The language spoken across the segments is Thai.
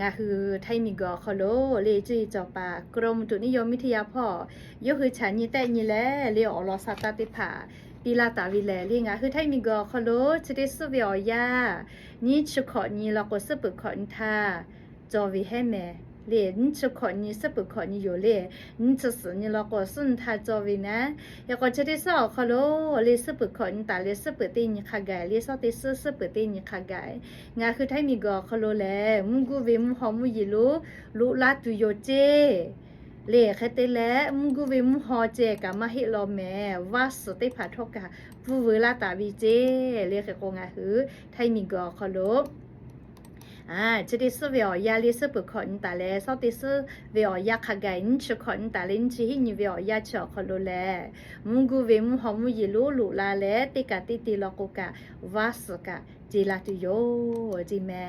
นะคือไทยมีกอคโลเลจีจอปากรมอุตุนิยมวิทยาพ่อยกคือฉันนี่แต่นี่แลเรียออลอซาตาติผาปีลาตาวิแลเรียงาคือไทยมีกอคโลจะได้สุเวียยานี่ชุขอนี่เราก็สปุขอนทาจอวิให้แม่ เลนชุขอนี่สปุขอนี่อยู่เลนี่จะสนี่เราก็สุนทาจอวินะยาก็จะได้สอคโลเลสปุขอนตาเลสปุตินี่ขะไกเลสอติสสปุตินี่ขะไกงาคือไทยมีกอคโลแลมุงกูวมุหอมุยิลุลุลาตุโยเจเลคเตแลมุงกูเวมหอเจกะมาฮิโลแมว่าสติผาทกะฟูเวลาตาบีเจเลคโกงาคือไทยมีกอคโลอ่าจะได้ซื้อเวียยาลิซื้ อปุขอนตาเลสอติซื้อเวียยาขะไกนชุขอนตาลินจิหินเวียยาชอคโลแลมุงกูเวมุหอมุจีลาตุโยจีแม่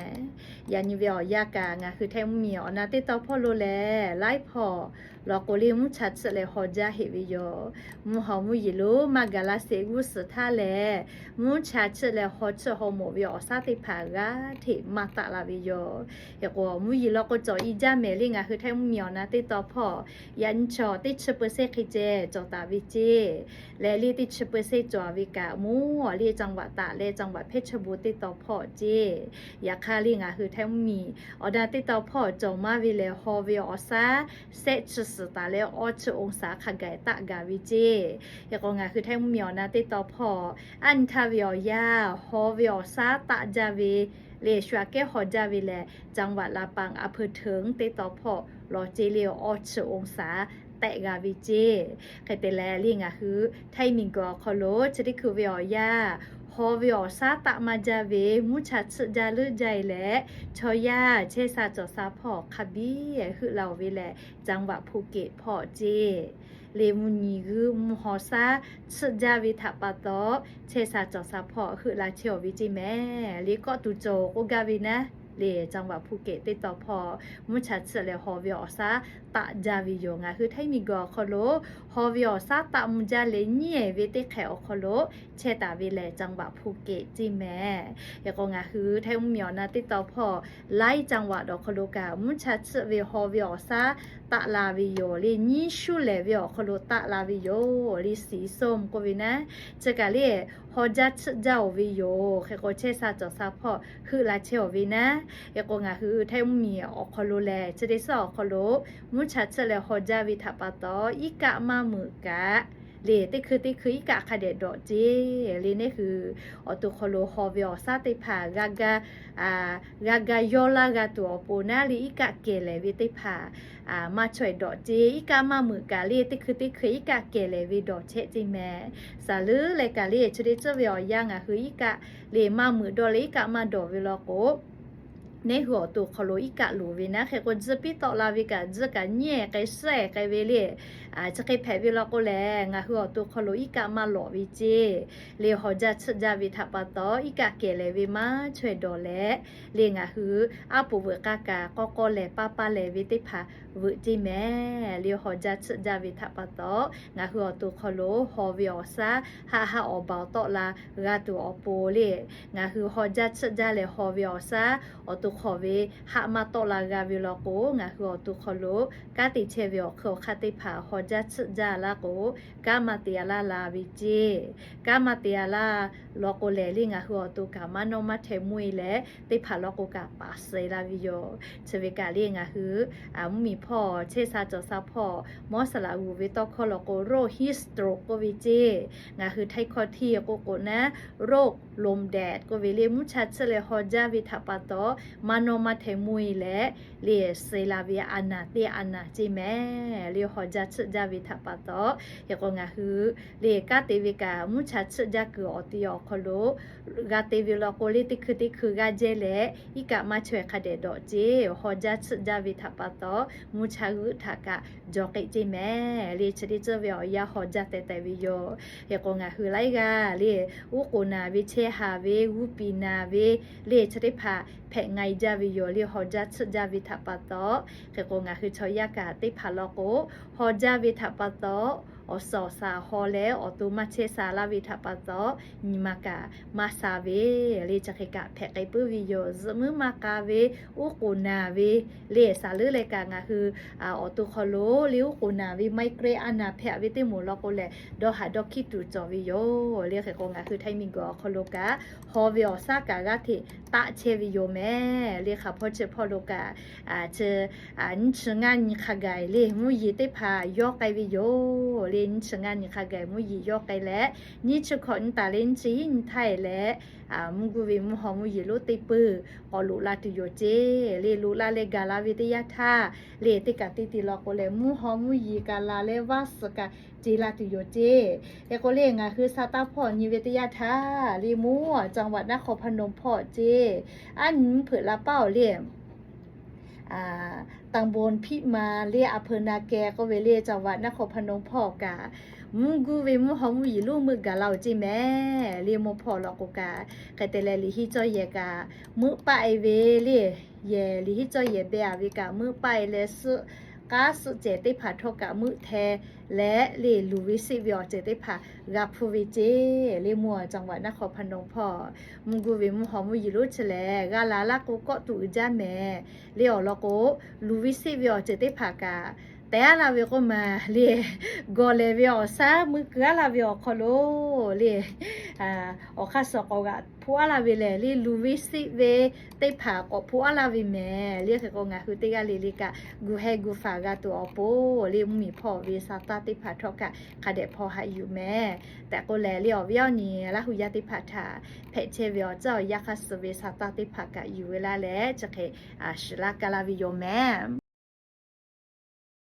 ยานิเวียยากางาคือแทมเมียวนาติตอพ่อโลแลไล่พอลอกโกลิมุชัดสเลฮอจาเฮวิโยมุหอมุยิโลมากาลาเซกุสทาแลมุชัดสเลฮอชฮอโมวิอซาติภากาเทมาตะลาวิโยยกวมุยิโลก็จออีจาเมลิงาคือแทมเมียวนาติตอพ่อยันชอติชเปเซคิเจจอตาวิเจและลีติชเปเซจอวิกามูลีจังหวัดตาเลจังหวัดเพชรบูรณ์ติดต่อพ่อเจอยาคาลิงาคือแทมมีออดาติดต่อพ่อจงมาวิเลฮอวิออซาเซชสตาเลออชองศาขไกตะกาวิเจยากงาคือแทมมีออนาติดต่อพ่ออันทาวิอยาฮอวิออซาตะจาวิเลชวาเกฮอจาวิเลจังหวัดลาปังอำเภอเถิงติดต่อพ่อรอเจเลียวออชองศาแตะกาวิเจใครแต่แลลิงอะคือไทยมิงกอคอโลจะได้คือวียยาฮอยา ตะมาจาเวมุชัดสจาลือใจและชอยาเชซาจอซาพอคาบีคือเราเวแลจังหวัดภูเก็ตพอเจเลมุนีคือมหอซาสจาวิทัปะโตเชซาจอซาพอคือลาเชียววิจิแม่ลีก็ตุโจโกกาวินะ เลจังหวัดภูเก็ตติดต่อพอมุชัดเสลฮอวิอซาตะจาวิโยงาคือไทยมีกอคโลฮอวิอซาตะมุจาเลเนี่ยเวติแขอคโลเชตาวิเลจังหวัดภูเก็ตจิแม่ยก็งาคือไทยมุเมียวนาติดต่อพอไล่จังหวัดดอกคโลกามุชัดเสเวฮอวิอซาตะลาวิโยเลนี่ชูเลวิอคโลตะลาวิโยลิสีส้มกวินะเจกาเลฮอจัดเจ้าวิโยเคโกเชซาจอซาพอคือลาเชวินะยกงาคือไทยมีออกคโลแลจะได้สอคโลมุชัดเลฮอจาวิทปะตออีกะมามือกะเลติคือติคืออีกะคาเดดอเจเลนี่คืออตุคโลฮอวิออซาติผากากาอ่ากากายอลากาตัวปูนาลีอีกะเกเลวิติผาอ่ามาช่วยดอเจอีกะมามือกะเลติคือติคืออีกะเกเลวิดอเชจิแมสาลือเลกะเลชุดิเจวิออยังอะคืออีกะเลมามือดอเลอีกะมาดอวิลโก ในหัวตัวคโลอีกะหลูวินะใครคนจะปีต่อลาวิกะจะกันแย่ไกแส่ไกเวเล่อาจะไกแผ่วิลก็แลงะหัวตัวคโลอีกะมาหล่อวิเจเลหอจะชจาวิทัปะตออีกะเกเลวิมาช่วยดอแลเลงะหืออาปูเวกากาก็ก็แลป้าป้าแลวิติภา วจิแม่เลียวหอจะชจาวิทัปะตองะหัวตัวคโลฮอวิอซาฮาฮาอบาตอลากาตัวอโปเลงะหือฮอจะชจาเลฮอวิอซาอตุขอเวหามาตอลากาวิลโกงาหัวตุขอโลกาติเชวิอขอคาติผาฮอจัตจาลาโกกามาเตียลาลาวิเจกามาเตียลาลโกเลลิงาหัวตุกามาโนมาเทมุยเลติผาลโกกาปาเซลาวิโยเชวิกาเลิงาหืออามีพอเชซาจอซาพอมอสลาอูวิตอคอลโกโรฮิสโตรโกวิเจงาคือไทคอเทียโกโกนะ โรค ลมแดดก็เวเลมุชัดเสเลฮอจาวิทัปะตอมานมาเทมุยและเลียเซลาเวียอนาเตียอนาจิแม่เลียฮอจัดจาวิทัปะตอยกงาฮือเลียกาเตวิกามุชัดจากืออติอคโลกาเตวิลโกลิติคือติคือกาเจเลอีกะมาช่วยคาเดดอเจฮอจัดจาวิทัปะตอมุชากุทากะจอกจิแม่เลียชดิเจเวียยาฮอจัดเตเตวิโยยกงาฮือไลกาเลียอุโกนาวิเชဟာဝေဝူပီနာဝေလေချရိဖာဖဲငိုင်ကြဝီယောလေဟောဂျာချဂျာဝီသပတောခေကိုငါခိချောယကတိဖာလောကိုဟောဂျာဝီသပတော ออกาติพาลโกฮอจาวิทัปะโตอสอสาฮอเลออตุมาเชสาลาวิทัปะซอนิมากามาซาเวเลจะเกะแพกไกปุวิโยซมือมากาเวอุกูนาเวเลสาลือเลกางาคืออ่าออตุคอโลลิอุกูนาเวไมเกรอานาแพวิติหมูลอโกเลดอหาดอคิตูจอวิโยเรียกเคกงาคือไทมิงกอคอโลกาฮอเวอซากากาเทตะเชวิโยแม่เรียกค่ะพ่อเจพ่อโลกาอ่าเจอ่านิชงานนิคาไกเลมูยีเตพายอกไกวิโยเลนิชงานนิคาไกมูยียอกไกและนิชคอนตาเลนจีนไทยและอ่ามุกุวิมุหอมุยีโลติปืออลุลาตุโยเจเลลุลาเลกาลาวิทยาธาเลติกาติติลอกเลมุหอมุยกาลาเลวัสกาจีลาตุโยเจเอโกเลงาคือซาตาพอนิเวทยาธาลีมัวจังหวัดนครพนมพอเจอันเผื่อละเป้าเรียมอ่า ตังบนพิมาเรียอำเภอนาแกก็เวเรียจังหวัดนครพนมพอกามึงกูเวมุหอมุยลูมือกาเราจิแม่เรียมพอลอกกาไกแต่แลลิฮิจอยเยกามือไปเวเรียเยลิฮิจอยเยเบียวิกามือไปเลส กาสุเจติผาทกะมือแท และเลลูวิสิวิอเจติผากับพูวิเจเลมัวจังหวัดนครพนมพอมุกูวิมุหอมุยิรุชเลกาลาลาโกก็ตูจาแม่เลียวลโกลูวิสิวิอเจติผากา แต่ลาเวก็มาเลียกอเลวิอซามือเกาลาวิอคโลเลียอ่าอคาสกอกะพัวลาเวเลลีลูวิซิเวเตผากอพัวลาวิแม่เลียก็งาคือเตกาลิลิกากูเฮกูฟากาตัวอโปเลียมีพ่อเวซาตาติผาทอกะคาเดพอหาอยู่แม่แต่ก็แลเลียววิอนี่ละหุยติผาทาเพเชวิอเจ้ายักษ์สเวสาตาติภากะอยู่เวลาแลจะเคอาชลากาลาวิโยแมม